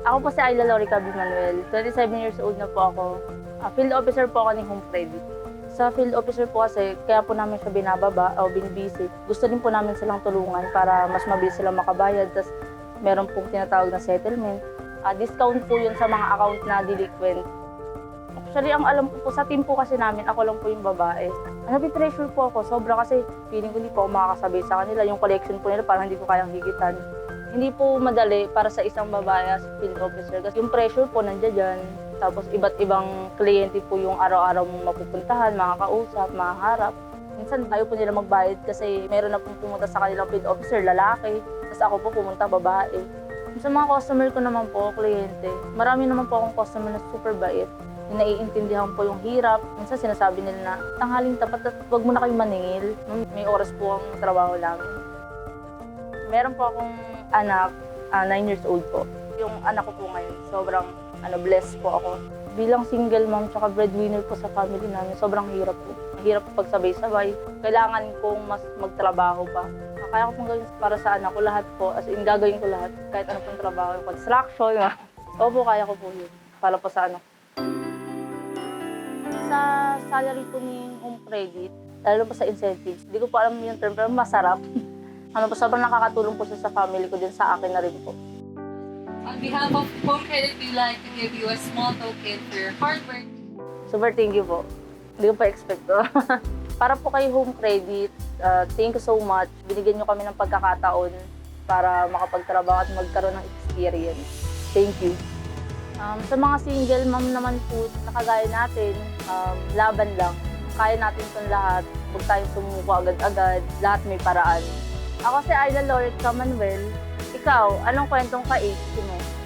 Ako po si Ayla Lorica B. Manuel. 27 years old na po ako. Ah, field officer po ako ni Home Credit. Sa field officer po kasi, kaya po namin siya binababa o binibisit. Gusto din po namin silang tulungan para mas mabilis silang makabayad. Tapos meron pong tinatawag na settlement. Ah, discount po yun sa mga account na delinquent. Actually, ang alam ko po, sa team po kasi namin, ako lang po yung babae. Napipressure po ako, sobra kasi feeling ko hindi po ako makakasabay sa kanila. Yung collection po nila parang hindi ko kayang higitan. Hindi po madali para sa isang babae as field officer. Kasi yung pressure po nandiyan dyan. Tapos iba't ibang kliyente po yung araw-araw mong mapupuntahan, makakausap, makaharap. Minsan ayaw po nila magbayad kasi meron na pong pumunta sa kanilang field officer, lalaki. Tapos ako po pumunta, babae. Sa mga customer ko naman po, kliyente, marami naman po akong customer na super bait. Naiintindihan po yung hirap. Minsan sinasabi nila na, tanghaling tapat at mo na kayo maningil. May oras po ang trabaho namin. Meron po akong anak, 9 years old po. Yung anak ko po ngayon, sobrang ano, blessed po ako. Bilang single mom tsaka breadwinner po sa family namin, sobrang hirap po. Mahirap po pagsabay-sabay. Kailangan kong mas magtrabaho pa. Kaya ko pong gawin para sa anak ko lahat po. As in, gagawin ko lahat. Kahit ano pong trabaho, yung construction. Yung... Opo, kaya ko po yun. Para po sa anak. Sa salary po ni Home Credit, lalo po sa incentives, hindi ko po alam yung term, pero masarap. ano po, sobrang nakakatulong po siya sa family ko din sa akin na rin po. On behalf of Home Credit, we'd like to give you a small token for your hard work. Super thank you po. Hindi ko pa expect to. para po kay Home Credit, uh, thank you so much. Binigyan niyo kami ng pagkakataon para makapagtrabaho at magkaroon ng experience. Thank you. Um, sa mga single mom naman po na kagaya natin, um, laban lang. Kaya natin itong lahat. Huwag tayong sumuko agad-agad. Lahat may paraan. Ako si Ayla Lorica Manuel. Ikaw, anong kwentong ka-age mo?